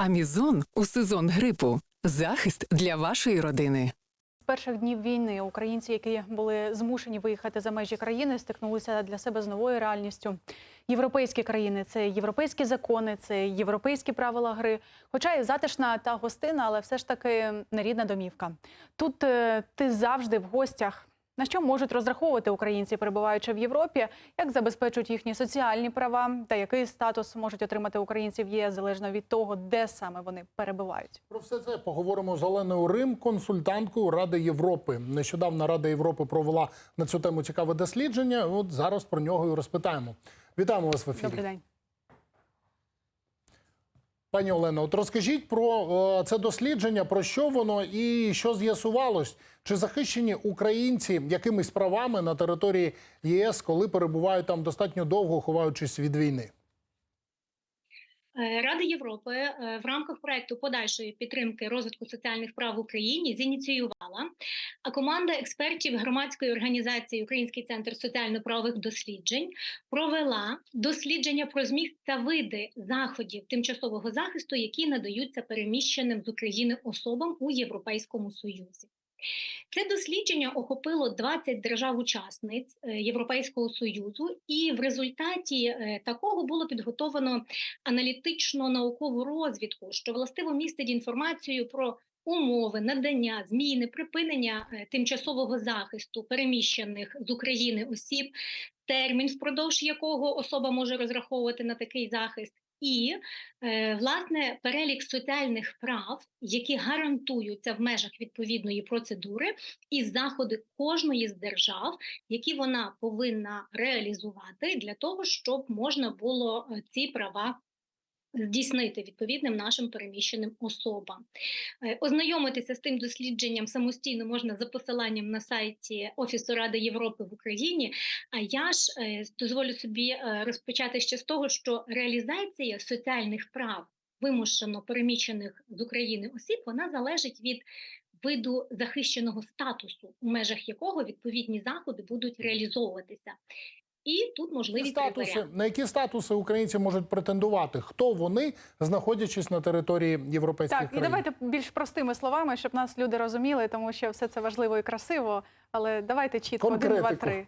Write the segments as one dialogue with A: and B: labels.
A: Амізон у сезон грипу. Захист для вашої родини.
B: Перших днів війни українці, які були змушені виїхати за межі країни, стикнулися для себе з новою реальністю. Європейські країни це європейські закони, це європейські правила гри. Хоча і затишна та гостина, але все ж таки нерідна домівка. Тут е, ти завжди в гостях. На що можуть розраховувати українці, перебуваючи в Європі, як забезпечують їхні соціальні права та який статус можуть отримати українці в ЄС залежно від того, де саме вони перебувають.
C: Про все це поговоримо з Оленою Рим, консультанткою Ради Європи. Нещодавно Рада Європи провела на цю тему цікаве дослідження. От зараз про нього і розпитаємо. Вітаємо вас в ефірі.
B: Добрий день.
C: Пані Олено, от розкажіть про е, це дослідження, про що воно і що з'ясувалось, чи захищені українці якимись правами на території ЄС, коли перебувають там достатньо довго, ховаючись від війни?
D: Е, Рада Європи е, в рамках проекту подальшої підтримки розвитку соціальних прав в Україні зініціювала, команда експертів громадської організації Український центр соціально-правових досліджень провела дослідження про зміст та види заходів тимчасового захисту, які надаються переміщеним з України особам у Європейському Союзі. Це дослідження охопило 20 держав-учасниць е, Європейського союзу, і в результаті е, такого було підготовлено аналітично-наукову розвідку, що властиво містить інформацію про умови, надання, зміни, припинення е, тимчасового захисту переміщених з України осіб, термін, впродовж якого особа може розраховувати на такий захист. І е, власне перелік соціальних прав, які гарантуються в межах відповідної процедури, і заходи кожної з держав, які вона повинна реалізувати для того, щоб можна було е, ці права здійснити відповідним нашим переміщеним особам. Е, Ознайомитися з тим дослідженням самостійно можна за посиланням на сайті Офісу Ради Європи в Україні. А я ж е, дозволю собі е, розпочати ще з того, що реалізація соціальних прав вимушено переміщених з України осіб вона залежить від виду захищеного статусу, у межах якого відповідні заходи будуть реалізовуватися. І тут можливі три
C: Статуси, на які статуси українці можуть претендувати? Хто вони, знаходячись на території європейських
B: Так, і давайте більш простими словами, щоб нас люди розуміли, тому що все це важливо і красиво. Але давайте чітко один, два, три.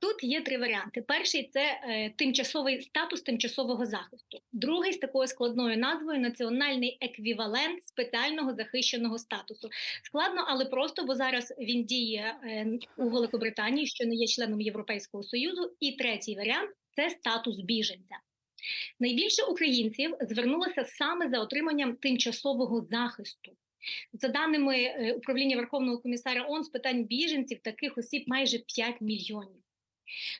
D: Тут є три варіанти. Перший це е, тимчасовий статус тимчасового захисту. Другий з такою складною назвою національний еквівалент спеціального захищеного статусу. Складно, але просто, бо зараз він діє е, у Великобританії, що не є членом Європейського союзу. І третій варіант це статус біженця. Найбільше українців звернулося саме за отриманням тимчасового захисту. За даними е, управління Верховного комісара ООН з питань біженців, таких осіб майже 5 мільйонів.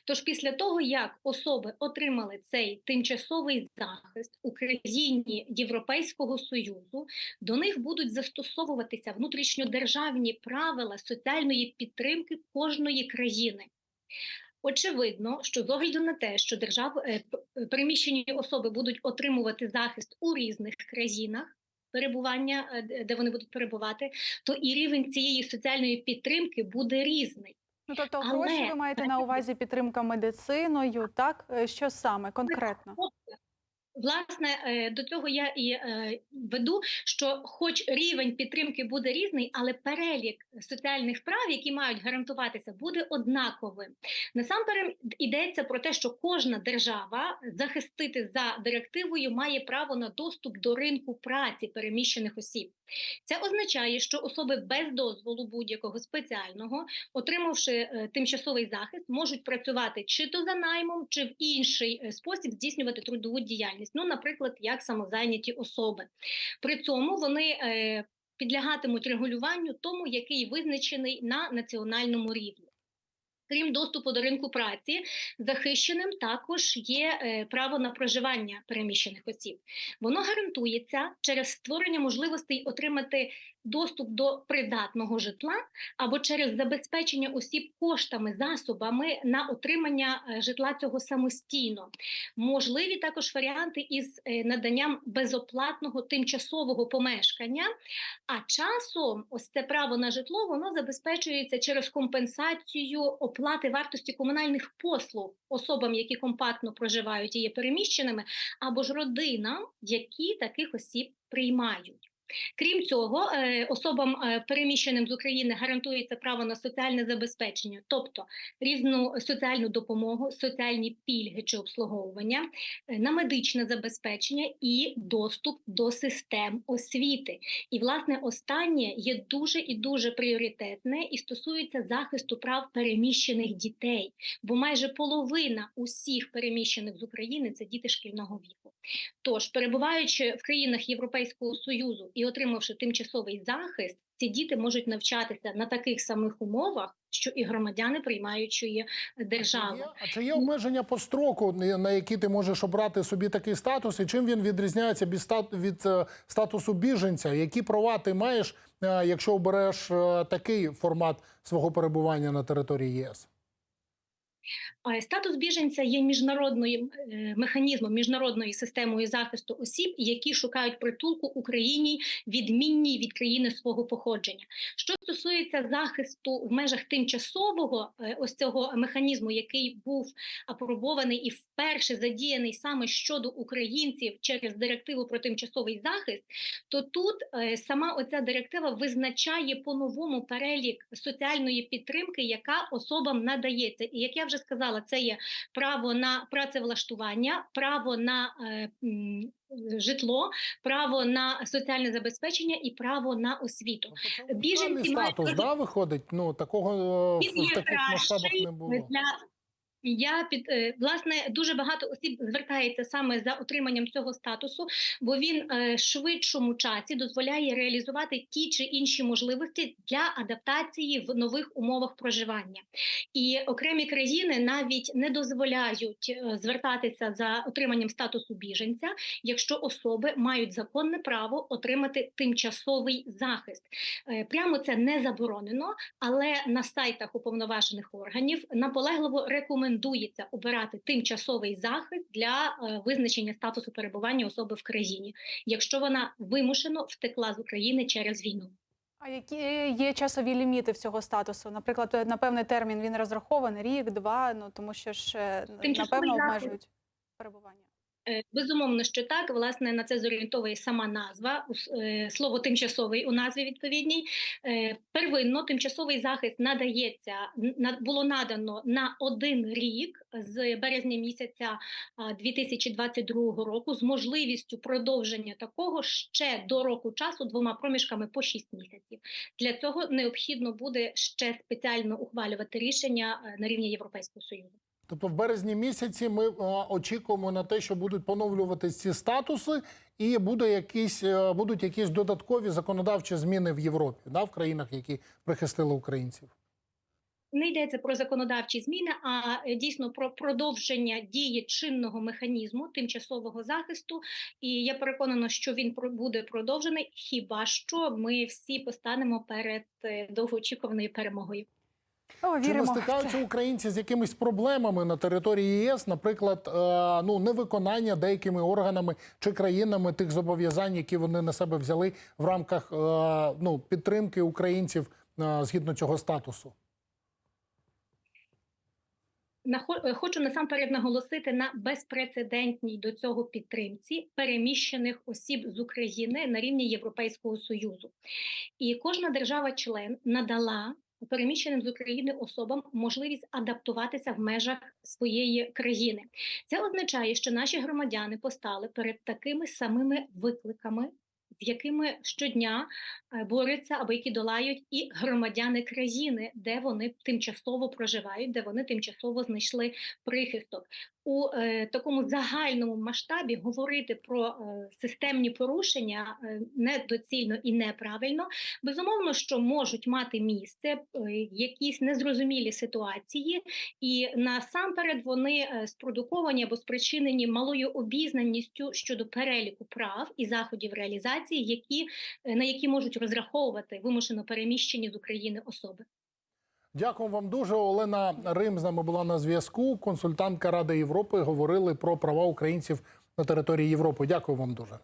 D: Тож після того, як особи отримали цей тимчасовий захист у країні Європейського союзу, до них будуть застосовуватися внутрішньодержавні правила соціальної підтримки кожної країни. Очевидно, що з огляду на те, що держав е, п- переміщені особи будуть отримувати захист у різних країнах. Перебування, е, де вони будуть перебувати, то і рівень цієї соціальної підтримки буде різний.
B: Ну тобто,
D: Але-
B: гроші ви маєте на увазі підтримка медициною, так Е, що саме конкретно?
D: Власне, е, до цього я і е, веду, що, хоч рівень підтримки буде різний, але перелік соціальних прав, які мають гарантуватися, буде однаковим. Насамперед йдеться про те, що кожна держава захистити за директивою має право на доступ до ринку праці переміщених осіб. Це означає, що особи без дозволу будь-якого спеціального, отримавши е, тимчасовий захист, можуть працювати чи то за наймом, чи в інший е, спосіб здійснювати трудову діяльність. Ну, наприклад, як самозайняті особи. При цьому вони е, підлягатимуть регулюванню тому, який визначений на національному рівні. Крім доступу до ринку праці, захищеним також є е, право на проживання переміщених осіб. Воно гарантується через створення можливостей отримати доступ до придатного житла або через забезпечення осіб коштами, засобами на отримання е, житла цього самостійно. Можливі також варіанти із е, наданням безоплатного тимчасового помешкання. А часом ось це право на житло воно забезпечується через компенсацію оплати вартості комунальних послуг особам, які компактно проживають і є переміщеними, або ж родинам, які таких осіб приймають. Крім цього, е, особам е, переміщеним з України гарантується право на соціальне забезпечення, тобто різну соціальну допомогу, соціальні пільги чи обслуговування, е, на медичне забезпечення і доступ до систем освіти. І власне останнє є дуже і дуже пріоритетне і стосується захисту прав переміщених дітей, бо майже половина усіх переміщених з України це діти шкільного віку. Тож, перебуваючи в країнах Європейського союзу і отримавши тимчасовий захист, ці діти можуть навчатися на таких самих умовах, що і громадяни приймаючої
C: Чи
D: держави.
C: а чи є обмеження по строку, на які ти можеш обрати собі такий статус, і чим він відрізняється від е, статусу біженця? Які права ти маєш, е, якщо обереш е, такий формат свого перебування на території ЄС?
D: Е, Статус біженця є міжнародним е, механізмом, міжнародною системою захисту осіб, які шукають притулку Україні, відмінній від країни свого походження. Що стосується захисту в межах тимчасового е, ось цього механізму, який був апробований і вперше задіяний саме щодо українців через директиву про тимчасовий захист, то тут сама оця директива визначає по-новому перелік соціальної підтримки, яка особам надається. І як я вже сказала, це є право на працевлаштування, право на е, житло, право на соціальне забезпечення і право на освіту.
C: Тобто
D: Біженці мають
C: статус,
D: дуже-
C: да, виходить? Ну такого е,
D: Він
C: в таких масштабах не було.
D: для я під е, власне дуже багато осіб звертається саме за отриманням цього статусу, бо він е, швидшому часі дозволяє реалізувати ті чи інші можливості для адаптації в нових умовах проживання. І окремі країни навіть не дозволяють е, звертатися за отриманням статусу біженця, якщо особи мають законне право отримати тимчасовий захист. Прямо це не заборонено, але на сайтах уповноважених органів наполегливо рекомендується обирати тимчасовий захист для е, визначення статусу перебування особи в країні, якщо вона вимушено втекла з України через війну.
B: А які є часові ліміти в цього статусу? Наприклад, на певний термін він розрахований рік, два. Ну тому що ж е,
D: Тимчасовий
B: напевно
D: захист.
B: обмежують перебування.
D: Е, Безумовно, що так. Власне, на це зорієнтовує сама назва. Е, Слово тимчасовий у назві відповідній. Е, Первинно тимчасовий захист надається було надано на один рік з березня місяця а, 2022 року з можливістю продовження такого ще до року часу двома проміжками по 6 місяців. Для цього необхідно буде ще спеціально ухвалювати рішення на рівні Європейського союзу.
C: Тобто, в березні місяці ми е, очікуємо на те, що будуть поновлюватись ці статуси, і буде якісь е, будуть якісь додаткові законодавчі зміни в Європі, да, в країнах, які прихистили українців.
D: не йдеться про законодавчі зміни, а е, дійсно про продовження дії чинного механізму тимчасового захисту. І я переконана, що він буде продовжений, хіба що ми всі постанемо перед довгоочікуваною перемогою.
B: О,
C: Чи
B: віримо.
C: стикаються українці з якимись проблемами на території ЄС, наприклад, е, ну невиконання деякими органами чи країнами тих зобов'язань, які вони на себе взяли в рамках е, ну підтримки українців е, згідно цього статусу?
D: Хочу насамперед наголосити на безпрецедентній до цього підтримці переміщених осіб з України на рівні Європейського союзу. І кожна держава-член надала переміщеним з України особам можливість адаптуватися в межах своєї країни. Це означає, що наші громадяни постали перед такими самими викликами. З якими щодня е, борються або які долають і громадяни країни, де вони тимчасово проживають, де вони тимчасово знайшли прихисток. У е, такому загальному масштабі говорити про е, системні порушення е, недоцільно і неправильно. Безумовно, що можуть мати місце е, якісь незрозумілі ситуації, і насамперед вони е, спродуковані або спричинені малою обізнаністю щодо переліку прав і заходів реалізації, які е, на які можуть розраховувати вимушено переміщені з України особи.
C: Дякую вам дуже. Олена Рим з нами була на зв'язку. Консультантка Ради Європи говорили про права українців на території Європи. Дякую вам дуже.